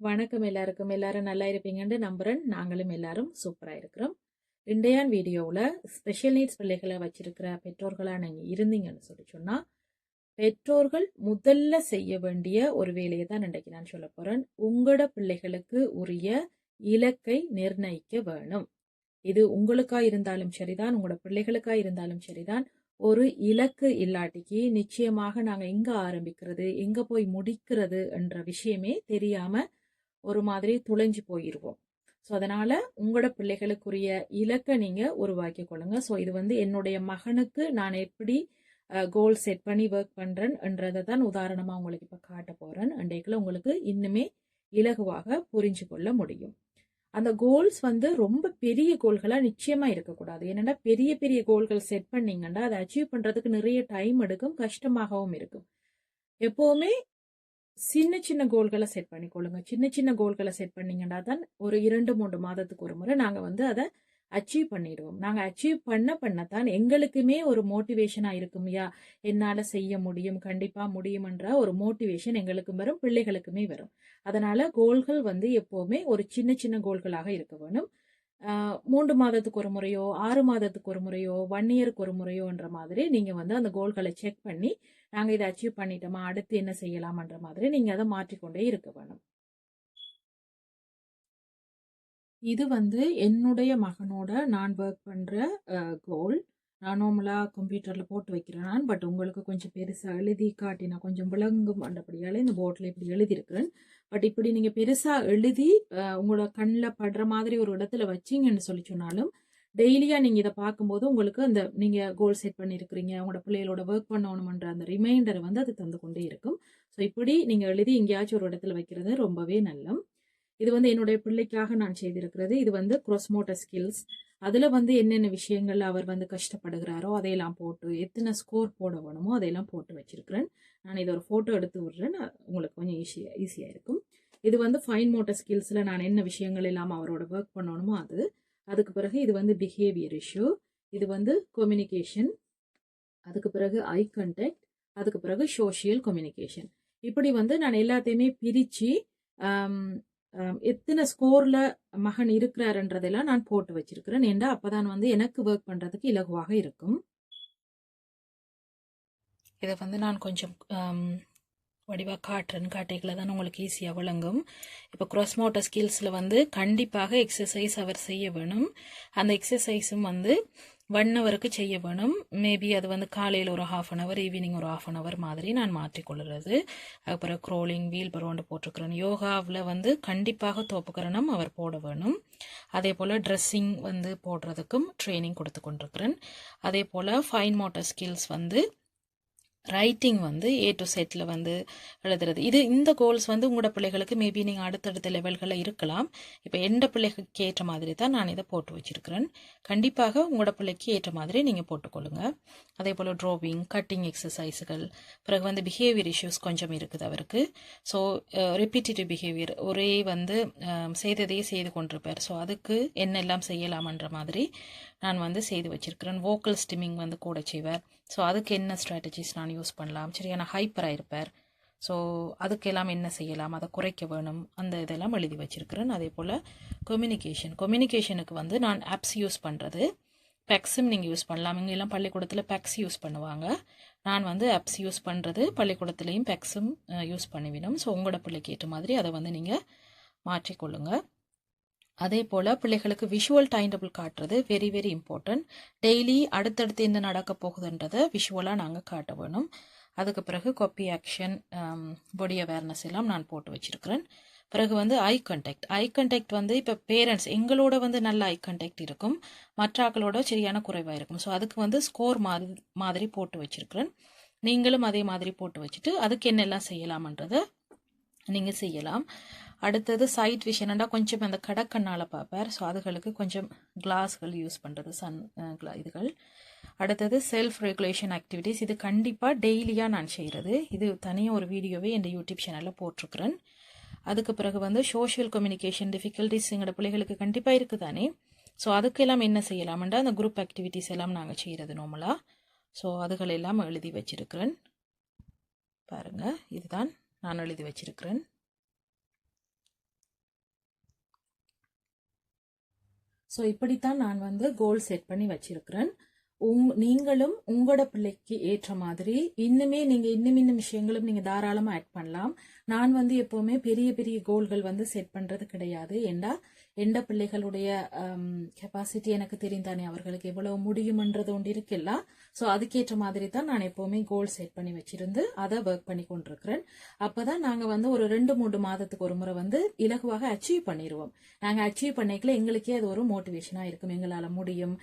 வணக்கம் எல்லாருக்கும். எல்லாரும் நல்லா இருப்பீங்கன்னு நம்புறேன். நாங்களும் எல்லாரும் சூப்பராக இருக்கிறோம். இன்றையான் வீடியோவில் ஸ்பெஷல் நீட்ஸ் பிள்ளைகளை வச்சிருக்கிற பெற்றோர்களாக நீங்கள் இருந்தீங்கன்னு சொல்லி சொன்னால் பெற்றோர்கள் முதல்ல செய்ய வேண்டிய ஒரு வேலையை தான் இன்றைக்கு நான் சொல்ல போகிறேன் உங்களோட பிள்ளைகளுக்கு உரிய இலக்கை நிர்ணயிக்க வேணும். இது உங்களுக்காக இருந்தாலும் சரிதான் உங்களோட பிள்ளைகளுக்காக இருந்தாலும் சரிதான். ஒரு இலக்கு இல்லாட்டிக்கு நிச்சயமாக நாங்கள் எங்கே ஆரம்பிக்கிறது எங்கே போய் முடிக்கிறது என்ற விஷயமே தெரியாமல் ஒரு மாதிரி துளைஞ்சு போயிடுவோம் ஸோ அதனால உங்களோட பிள்ளைகளுக்குரிய இலக்கை நீங்க உருவாக்கி கொள்ளுங்க. ஸோ இது வந்து என்னுடைய மகனுக்கு நான் எப்படி கோல் செட் பண்ணி ஒர்க் பண்றேன் என்றதை தான் உதாரணமா உங்களுக்கு இப்ப காட்ட போறேன். அன்றைக்குள்ள உங்களுக்கு இன்னுமே இலகுவாக புரிஞ்சு கொள்ள முடியும். அந்த கோல்ஸ் வந்து ரொம்ப பெரிய கோல்களாக நிச்சயமாக இருக்கக்கூடாது. என்னென்னா பெரிய பெரிய கோல்கள் செட் பண்ணிங்கன்னா அதை அச்சீவ் பண்ணுறதுக்கு நிறைய டைம் எடுக்கும் கஷ்டமாகவும் இருக்கும். எப்போவுமே சின்ன சின்ன கோல்களை செட் பண்ணிக்கொள்ளுங்க. சின்ன சின்ன கோல்களை செட் பண்ணீங்கன்னா தான் ஒரு இரண்டு மூன்று மாதத்துக்கு ஒரு முறை நாங்கள் வந்து அதை அச்சீவ் பண்ணிடுவோம். நாங்கள் அச்சீவ் பண்ண பண்ணத்தான் எங்களுக்குமே ஒரு மோட்டிவேஷனாக இருக்கும்யா என்னால் செய்ய முடியும் கண்டிப்பாக முடியும்ன்ற ஒரு மோட்டிவேஷன் எங்களுக்கும் வரும் பிள்ளைகளுக்குமே வரும். அதனால் கோல்கள் வந்து எப்போவுமே ஒரு சின்ன சின்ன கோல்களாக இருக்க வேணும். மூன்று மாதத்துக்கு ஒரு முறையோ ஆறு மாதத்துக்கு ஒரு முறையோ ஒன் இயருக்கு ஒரு முறையோன்ற மாதிரி நீங்கள் வந்து அந்த கோல்களை செக் பண்ணி நாங்கள் இதை அச்சீவ் பண்ணிட்டோமா அடுத்து என்ன செய்யலாம்ன்ற மாதிரி நீங்கள் அதை மாற்றிக்கொண்டே இருக்க வேணும். இது வந்து என்னுடைய மகனோட நான் ஒர்க் பண்ணுற கோல் நான் நார்மலாக கம்ப்யூட்டரில் போட்டு வைக்கிறேன் நான் பட் உங்களுக்கு கொஞ்சம் பெருசாக எழுதி காட்டினா கொஞ்சம் விளங்கும் அண்டபடியால் இந்த போர்டில் இப்படி எழுதியிருக்கிறேன். பட் இப்படி நீங்கள் பெருசாக எழுதி உங்களோட கண்ணில் படுற மாதிரி ஒரு இடத்துல வச்சிங்கன்னு சொல்லி சொன்னாலும் டெய்லியாக நீங்கள் இதை பார்க்கும்போது உங்களுக்கு அந்த நீங்கள் கோல் செட் பண்ணியிருக்கிறீங்க உங்களோட பிள்ளைகளோட ஒர்க் பண்ணணுமன்ற அந்த ரிமைண்டர் வந்து அது தந்து கொண்டே இருக்கும். ஸோ இப்படி நீங்கள் எழுதி எங்கேயாச்சும் ஒரு இடத்துல வைக்கிறது ரொம்பவே நல்லம். இது வந்து என்னுடைய பிள்ளைக்காக நான் செய்திருக்கிறது. இது வந்து cross-motor ஸ்கில்ஸ் அதில் வந்து என்னென்ன விஷயங்கள் அவர் வந்து கஷ்டப்படுகிறாரோ அதையெல்லாம் போட்டு எத்தனை ஸ்கோர் போட வேணுமோ அதையெல்லாம் போட்டு வச்சுருக்கிறேன். நான் இதை ஒரு ஃபோட்டோ எடுத்து விடுறேன். நான் உங்களுக்கு கொஞ்சம் ஈஸியாக ஈஸியாக இருக்கும். இது வந்து ஃபைன் மோட்டர் ஸ்கில்ஸில் நான் என்ன விஷயங்கள் இல்லாமல் அவரோட ஒர்க் பண்ணணுமோ அது. அதுக்கு பிறகு இது வந்து பிஹேவியர் இஷ்யூ இது வந்து கம்யூனிகேஷன் அதுக்கு பிறகு ஐ கண்டெக்ட் அதுக்கு பிறகு சோஷியல் கம்யூனிகேஷன் இப்படி வந்து நான் எல்லாத்தையுமே பிரித்து எத்தனை ஸ்கோர்ல மகன் இருக்கிறாருன்றதெல்லாம் நான் போட்டு வச்சிருக்கிறேன். ஏண்டா அப்பதான் வந்து எனக்கு ஒர்க் பண்றதுக்கு இலகுவாக இருக்கும்? இதை வந்து நான் கொஞ்சம் வடிவாக காட்டுறேன்னு காட்டைகளை தான் உங்களுக்கு ஈஸியாக விளங்கும். இப்போ க்ராஸ் மோட்டர் ஸ்கில்ஸில் வந்து கண்டிப்பாக எக்ஸசைஸ் அவர் செய்ய வேணும். அந்த எக்ஸசைஸும் வந்து ஒன் ஹவருக்கு செய்ய வேணும். மேபி அது வந்து காலையில் ஒரு ஹாஃப் அன் ஹவர் ஈவினிங் ஒரு ஹாஃப் அன் ஹவர் மாதிரி நான் மாற்றிக்கொள்கிறது அப்புறம் க்ரோலிங் வீல் பரோண்டு போட்டிருக்கிறேன். யோகாவில் வந்து கண்டிப்பாக தோப்புக்கரணம் அவர் போட வேணும். அதே போல் ட்ரெஸ்ஸிங் வந்து போடுறதுக்கும் ட்ரைனிங் கொடுத்து கொண்டிருக்கிறேன். அதே போல் ஃபைன் மோட்டர் ஸ்கில்ஸ் வந்து ரைட்டிங் வந்து ஏ டு செட்டில் வந்து எழுதுறது. இது இந்த கோல்ஸ் வந்து உங்களோட பிள்ளைகளுக்கு மேபி நீங்கள் அடுத்தடுத்த லெவல்களில் இருக்கலாம். இப்போ எந்த பிள்ளைகளுக்கு ஏற்ற மாதிரி தான் நான் இதை போட்டு வச்சிருக்கிறேன். கண்டிப்பாக உங்களோட பிள்ளைக்கு ஏற்ற மாதிரி நீங்கள் போட்டுக்கொள்ளுங்க. அதே போல் ட்ராவிங் கட்டிங் எக்ஸசைஸுகள் பிறகு வந்து பிஹேவியர் இஷ்யூஸ் கொஞ்சம் இருக்குது அவருக்கு. ஸோ ரிப்பீட்டிவ் பிஹேவியர் ஒரே வந்து செய்ததையே செய்து கொண்டிருப்பார். ஸோ அதுக்கு என்னெல்லாம் செய்யலாமன்ற மாதிரி நான் வந்து செய்து வச்சிருக்கிறேன். வோக்கல் ஸ்டிமிங் வந்து கூட செய்வார் ஸோ அதுக்கு என்ன ஸ்ட்ராட்டஜிஸ் நான் யூஸ் பண்ணலாம்? சரியான ஹைப்பராக இருப்பார் ஸோ அதுக்கெல்லாம் என்ன செய்யலாம்? அதை குறைக்க வேணும். அந்த இதெல்லாம் எழுதி வச்சிருக்கிறேன். அதே போல் கம்யூனிகேஷன் கம்யூனிகேஷனுக்கு வந்து நான் ஆப்ஸ் யூஸ் பண்ணுறது பெக்ஸும் நீங்கள் யூஸ் பண்ணலாம். இங்கெல்லாம் பள்ளிக்கூடத்தில் பெக்ஸ் யூஸ் பண்ணுவாங்க. நான் வந்து ஆப்ஸ் யூஸ் பண்ணுறது பள்ளிக்கூடத்துலேயும் பெக்ஸும் யூஸ் பண்ணிவிடும் ஸோ உங்களோட பிள்ளைக்கு ஏற்ற மாதிரி அதை வந்து நீங்கள் மாற்றிக்கொள்ளுங்கள் அதே போல் பிள்ளைகளுக்கு விஷுவல் டைம் டேபிள் காட்டுறது வெரி வெரி இம்பார்ட்டன்ட் டெய்லி அடுத்தடுத்து என்ன நடக்க போகுதுன்றதை விஷுவலாக நாங்கள் காட்ட வேணும். அதுக்கு பிறகு கொப்பி ஆக்ஷன் பாடி அவேர்னஸ் எல்லாம் நான் போட்டு வச்சுருக்கிறேன். பிறகு வந்து ஐ கண்டெக்ட் ஐ கண்டெக்ட் வந்து இப்போ பேரண்ட்ஸ் எங்களோட வந்து நல்ல ஐ கண்டெக்ட் இருக்கும். மற்றாக்களோட சரியான குறைவாக இருக்கும். ஸோ அதுக்கு வந்து ஸ்கோர் மாதிரி மாதிரி போட்டு வச்சிருக்கிறேன். நீங்களும் அதே மாதிரி போட்டு வச்சுட்டு அதுக்கு என்னெல்லாம் செய்யலாமன்றதை நீங்கள் செய்யலாம். அடுத்தது சைட் விஷன்டா கொஞ்சம் அந்த கடக்கண்ணால் பார்ப்பார். ஸோ அதுகளுக்கு கொஞ்சம் கிளாஸ்கள் யூஸ் பண்ணுறது சன் கிளா இதுகள். அடுத்தது செல்ஃப் ரெகுலேஷன் ஆக்டிவிட்டீஸ் இது கண்டிப்பாக டெய்லியாக நான் செய்கிறது இது தனியாக ஒரு வீடியோவே என் யூடியூப் சேனலில் போட்டிருக்கிறேன். அதுக்கு பிறகு வந்து சோஷியல் கம்யூனிகேஷன் டிஃபிகல்ட்டிஸ் எங்களோட பிள்ளைகளுக்கு கண்டிப்பாக இருக்குதானே? ஸோ அதுக்கெல்லாம் என்ன செய்யலாம்ன்றா அந்த குரூப் ஆக்டிவிட்டீஸ் எல்லாம் நாங்கள் செய்கிறது நார்மலாக ஸோ அதுகளெல்லாம் எழுதி வச்சிருக்கிறேன். பாருங்கள் இதுதான் நான் எழுதி வச்சிருக்கிறேன். ஸோ இப்படித்தான் நான் வந்து கோல் செட் பண்ணி வச்சிருக்கிறேன். உங் நீங்களும் உங்களோட பிள்ளைக்கு ஏற்ற மாதிரி இன்னுமே நீங்க இன்னும் இன்னும் விஷயங்களும் நீங்க தாராளமா ஆட் பண்ணலாம். நான் வந்து எப்பவுமே பெரிய பெரிய கோல்கள் வந்து செட் பண்றது கிடையாது. ஏண்டா? எந்த பிள்ளைகளுடைய கெப்பாசிட்டி எனக்கு தெரிந்தானே அவர்களுக்கு எவ்வளவு முடியும்ன்றது ஒன்று இருக்குல்ல ஸோ அதுக்கேற்ற மாதிரி தான் நான் எப்போவுமே கோல் செட் பண்ணி வச்சிருந்து அதை ஒர்க் பண்ணி கொண்டிருக்கிறேன். அப்பதான் நாங்கள் வந்து ஒரு ரெண்டு மூன்று மாதத்துக்கு ஒரு முறை வந்து இலகுவாக அச்சீவ் பண்ணிடுவோம் நாங்கள் அச்சீவ் பண்ணிக்கல எங்களுக்கே அது ஒரு மோட்டிவேஷனாக இருக்கும். எங்களால் முடியும்.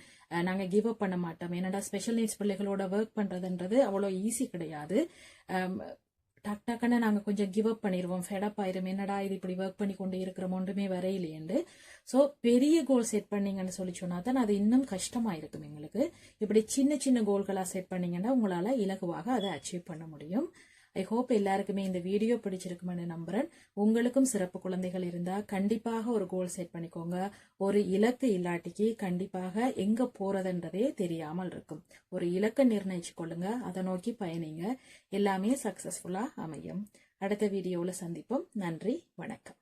நாங்கள் கிவ் அப் பண்ண மாட்டோம். என்னடா ஸ்பெஷல் நீட்ஸ் பிள்ளைகளோட ஒர்க் பண்ணுறதுன்றது அவ்வளோ ஈஸி கிடையாது. டக் டக்குன்னு நாங்கள் கொஞ்சம் கிவ் அப் பண்ணிடுவோம் ஃபெடப் ஆயிரும் என்னடா இது இப்படி ஒர்க் பண்ணி கொண்டு இருக்கிறோம் ஒன்றுமே வரையிலேண்டு. ஸோ பெரிய கோல் செட் பண்ணீங்கன்னு சொல்லி சொன்னா தான் அது இன்னும் கஷ்டமாக இருக்கும் எங்களுக்கு. இப்படி சின்ன சின்ன கோல்களாக செட் பண்ணீங்கன்னா உங்களால் இலகுவாக அதை அச்சீவ் பண்ண முடியும். ஐ ஹோப் எல்லாருக்குமே இந்த வீடியோ பிடிச்சிருக்குமென்னு நம்புறேன். உங்களுக்கும் சிறப்பு குழந்தைகள் இருந்தால் கண்டிப்பாக ஒரு கோல் செட் பண்ணிக்கோங்க. ஒரு இலக்கு இல்லாட்டிக்கு கண்டிப்பாக எங்கே போகிறதுன்றதே தெரியாமல் இருக்கும். ஒரு இலக்கை நிர்ணயிச்சு கொள்ளுங்க அதை நோக்கி பயணிங்க. எல்லாமே சக்ஸஸ்ஃபுல்லாக அமையும். அடுத்த வீடியோவில் சந்திப்போம். நன்றி வணக்கம்.